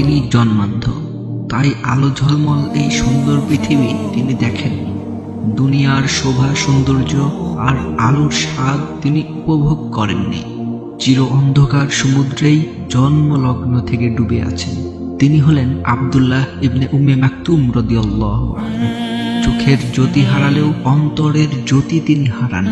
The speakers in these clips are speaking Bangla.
তিনি জন্মান্ধ। তাই আলো ঝলমল এই সুন্দর পৃথিবী তিনি দেখেন। দুনিয়ার শোভা সৌন্দর্য আর আলোর স্বাদ তিনি উপভোগ করেননি। চির অন্ধকার সমুদ্রেই জন্মলগ্ন থেকে ডুবে আছেন। তিনি হলেন আব্দুল্লাহ ইবনে উম্মে মাকতুম রদিয়াল্লাহু চোখের জ্যোতি হারালেও অন্তরের জ্যোতি তিনি হারান।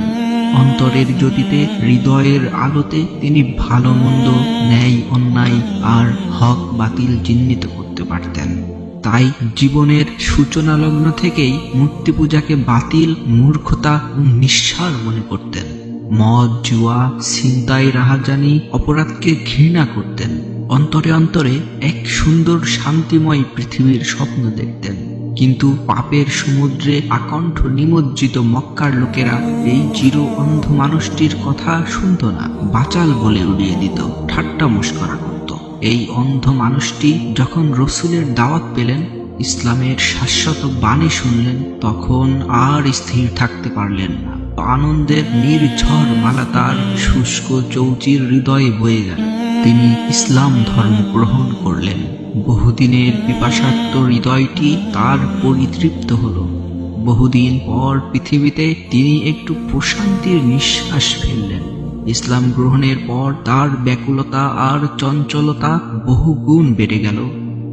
অন্তরের জ্যোতিতে হৃদয়ের আলোতে তিনি ভালো মন্দ, ন্যায়, অন্যায় আর হক বাতিল চিহ্নিত করতে পারতেন। তাই জীবনের সূচনা লগ্ন থেকেই মূর্তি পূজাকে বাতিল, মূর্খতা ও নিঃসার মনে করতেন। মদ, জুয়া, ছিনতাই, রাহাজানি অপরাধকে ঘৃণা করতেন। অন্তরে অন্তরে এক সুন্দর শান্তিময় পৃথিবীর স্বপ্ন দেখতেন। কিন্তু পাপের সমুদ্রে আকণ্ঠ নিমজ্জিত মক্কার লোকেরা এই চির অন্ধ মানুষটির কথা শুনত না। বাচাল বলে উড়িয়ে দিত। ঠাট্টা মস্করা এই অন্ধ মানুষটি যখন রসুলের দাওয়াত পেলেন, ইসলামের শাশ্বত বাণী শুনলেন, তখন আর স্থির থাকতে পারলেন না। আনন্দের নির্ঝর মালা তার শুষ্ক চৌচির হৃদয়ে বয়ে গেল। তিনি ইসলাম ধর্ম গ্রহণ করলেন। বহুদিনের পিপাসার্ত হৃদয়টি তার পরিতৃপ্ত হল। বহুদিন পর পৃথিবীতে তিনি একটু প্রশান্তির নিঃশ্বাস ফেললেন। ইসলাম গ্রহণের পর তার ব্যাকুলতা আর চঞ্চলতা বহু গুণ বেড়ে গেল।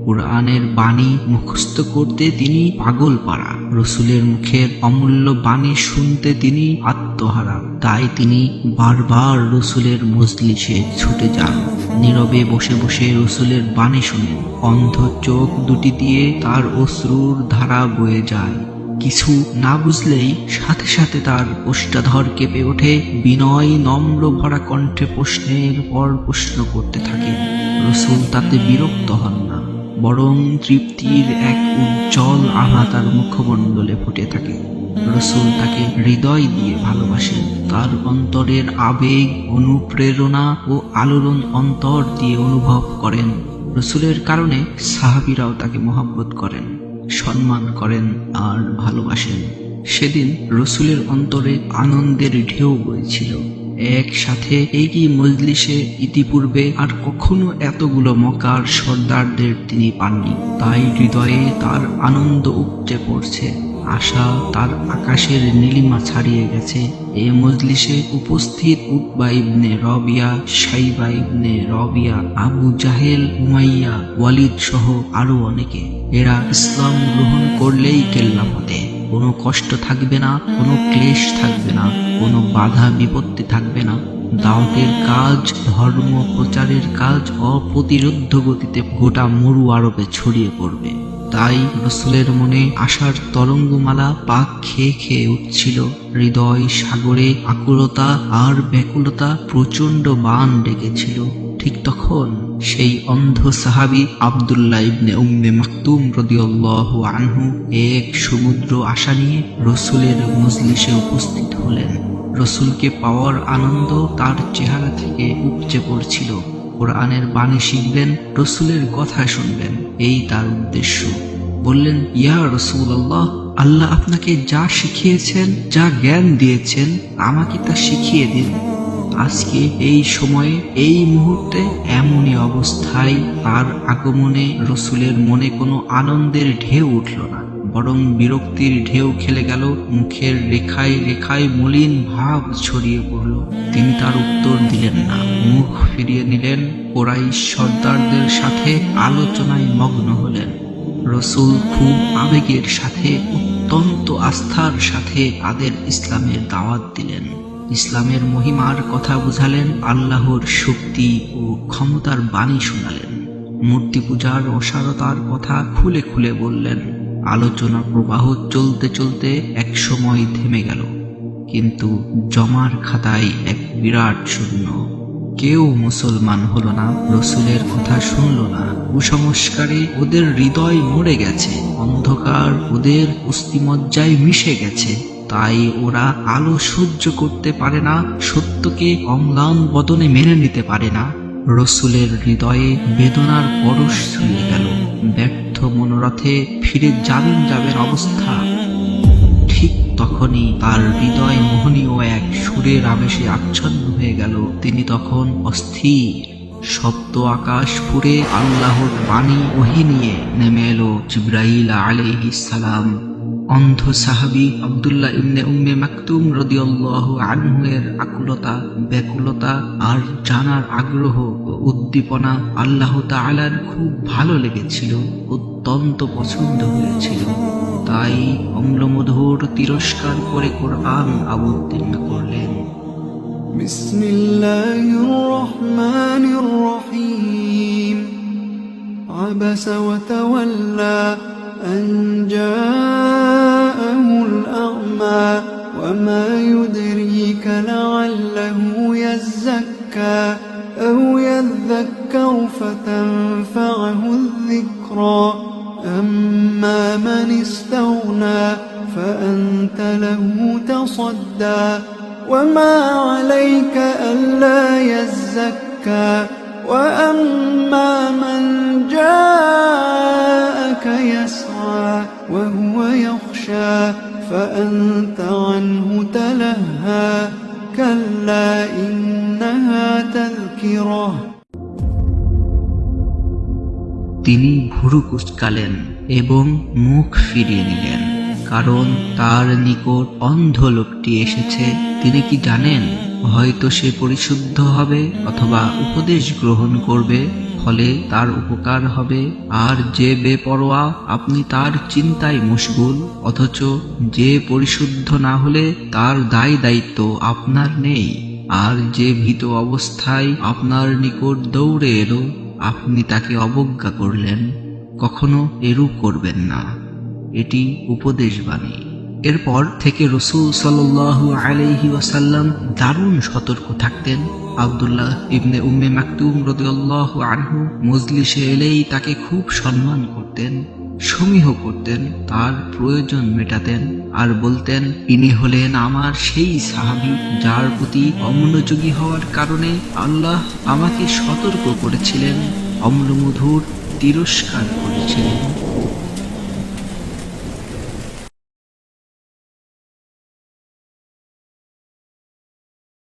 কোরআনের বাণী মুখস্থ করতে তিনি পাগল পাড়া রসুলের মুখের অমূল্য বাণী শুনতে তিনি আত্মহারা। তাই তিনি বারবার রসুলের মজলিসে ছুটে যান। নীরবে বসে বসে রসুলের বাণী শুনেন। অন্ধ চোখ দুটি দিয়ে তার অশ্রুর ধারা বয়ে যায়। কিছু না বুঝলেই সাথে সাথে তার ওষ্ঠাধর কেঁপে ওঠে। বিনয় নম্র ভরা কণ্ঠে প্রশ্নের পর প্রশ্ন করতে থাকে, রসুল, তাতে বিরক্ত হন না। বরং তৃপ্তির এক উজ্জ্বল আভা তার মুখমণ্ডলে ফুটে থাকে। রসুল তাকে হৃদয় দিয়ে ভালোবাসেন। তার অন্তরের আবেগ, অনুপ্রেরণা ও আলোড়ন অন্তর দিয়ে অনুভব করেন। রসুলের কারণে সাহাবিরাও তাকে মহাব্বত করেন। সম্মান করেন আর ভালোবাসেন। সেদিন রসুলের অন্তরে আনন্দের ঢেউ বইছিল। একসাথে একই মজলিসে ইতিপূর্বে আর কখনো এতগুলো মকার সর্দারদের তিনি পাননি। তাই হৃদয়ে তার আনন্দ উপচে পড়ছে। আশা তার আকাশের নীলিমা ছাড়িয়ে গেছে। এ মজলিসে উপস্থিত উতবা ইবনে রবিয়া সাইবা ইবনে রবিয়া, আবু জাহেল, উমাইয়া, ওয়ালিদ সহ আরও অনেকে। এরা ইসলাম গ্রহণ করলেই কেল্লা পথে। কোনো কষ্ট থাকবে না, কোনো ক্লেশ থাকবে না, কোনো বাধা বিপত্তি থাকবে না। দাওয়াতের কাজ, ধর্ম প্রচারের কাজ অপ্রতিরোধ গতিতে গোটা মরু আরবে ছড়িয়ে পড়বে। তাই রসুলের মনে আশার তরঙ্গমালা পাক খেয়ে খেয়ে উঠছিল। হৃদয় সাগরে আকুলতা আর ব্যাকুলতা প্রচণ্ড বান ডেকেছিল। ঠিক তখন সেই অন্ধ সাহাবি আবদুল্লাহ ইবনে উম্মে মাকতুম রদিয়াল্লাহু আনহু এক সমুদ্র আশা নিয়ে রসুলের মজলিসে উপস্থিত হলেন। রসুলকে পাওয়ার আনন্দ তার চেহারা থেকে উপচে পড়ছিল। কোরআনের বাণী শিখবেন, রসুলের কথা শুনবেন। এই তার উদ্দেশ্য। বললেন, ইয়া রসুল আল্লাহ আল্লাহ আপনাকে যা শিখিয়েছেন, যা জ্ঞান দিয়েছেন, আমাকে তা শিখিয়ে দিন। আজকে এই সময়ে, এই মুহূর্তে এমনই অবস্থায় তার আগমনে রসুলের মনে কোনো আনন্দের ঢেউ উঠল না। বরং বিরক্তির ঢেউ খেলে গেল, মুখের রেখায় রেখায় মলিন ভাব ছড়িয়ে পড়ল। তিনি তার উত্তর দিলেন না। মুখ ফিরিয়ে নিলেন, ওরাই সর্দারদের সাথে আলোচনায় মগ্ন হলেন। রসুল খুব আবেগের সাথে, অত্যন্ত আস্থার সাথে তাদের ইসলামের দাওয়াত দিলেন। ইসলামের মহিমার কথা বুঝালেন, আল্লাহর শক্তি ও ক্ষমতার বাণী শোনালেন। মূর্তি পূজার অসারতার কথা খুলে খুলে বললেন। আলোচনা প্রবাহ চলতে চলতে এক সময় থেমে গেল। কিন্তু জমার খাতায় এক বিরাট শূন্য। কেউ মুসলমান হলো না, রসুলের কথা শুনল না। কুসংস্কারে ওদের হৃদয় মরে গেছে, অন্ধকার ওদের অস্থিমজ্জায় মিশে গেছে। তাই ওরা আলো সহ্য করতে পারে না, সত্যকে অম্লান বদনে মেনে নিতে পারে না। রসুলের হৃদয়ে বেদনার পরশ ছুঁয়ে গেল, ব্যর্থ মনোরথে ফিরে যাবেন যাবেন অবস্থা। ঠিক তখনই তার হৃদয় মোহনীয় এক সুরের আবেশে আচ্ছন্ন হয়ে গেল। তিনি তখন অস্থির। শব্দ আকাশ পুরে আল্লাহর বাণী ওহি নিয়ে নেমে এলো জিব্রাইল আলাইহিস সালাম। অন্ধ সাহাবি আবদুল্লাহ ইবনে উম্মে মাকতুম রদিয়াল্লাহু আনহু এর আকুলতা, ব্যাকুলতা আর জানার আগ্রহ ও উদ্দীপনা আল্লাহ তাআলার খুব ভালো লেগেছিল, অত্যন্ত পছন্দ হয়েছিল। তাই অম্লমধুর তিরস্কার করে কোরআন অবতীর্ণ করলেন। বিসমিল্লাহির রহমানির রহিম। আবাসা ওয়া তাওয়াল্লা وما يدريك لعله يزكى أو يذكر فتنفعه الذكرى. أما من استغنى فأنت له تصدى. وما عليك ألا يزكى. وأما من جاءك يسعى وهو يخشى فأنت তিনি ভুরু কুচকালেন এবং মুখ ফিরিয়ে নিলেন, কারণ তার নিকট অন্ধ লোকটি এসেছে। তিনি কি জানেন হয়তো সে পরিশুদ্ধ হবে অথবা উপদেশ গ্রহণ করবে, ফলে তার উপকার হবে। আর যে বেপরোয়া, আপনি তার চিন্তায় মুশগুল, অথচ যে পরিশুদ্ধ না হলে তার দায় দায়িত্ব আপনার নেই। আর যে ভীত অবস্থায় আপনার নিকট দৌড়ে এলো আপনি তাকে অবজ্ঞা করলেন, কখনো এরূপ করবেন না। এটি উপদেশবাণী। এরপর থেকে রসুল সাল্লাল্লাহু আলহি ওয়াসাল্লাম দারুণ সতর্ক থাকতেন। আবদুল্লাহ ইবনে উম্মে মাকতুম রদুল্লাহ আনহু মজলিসে এলেই তাকে খুব সম্মান করতেন। সমীহ করতেন, তার প্রয়োজন মেটাতেন আর বলতেন, ইনি হলেন আমার সেই সাহাবি যার প্রতি অমনোযোগী হওয়ার কারণে আল্লাহ আমাকে সতর্ক করেছিলেন, অম্লমধুর তিরস্কার করেছিলেন।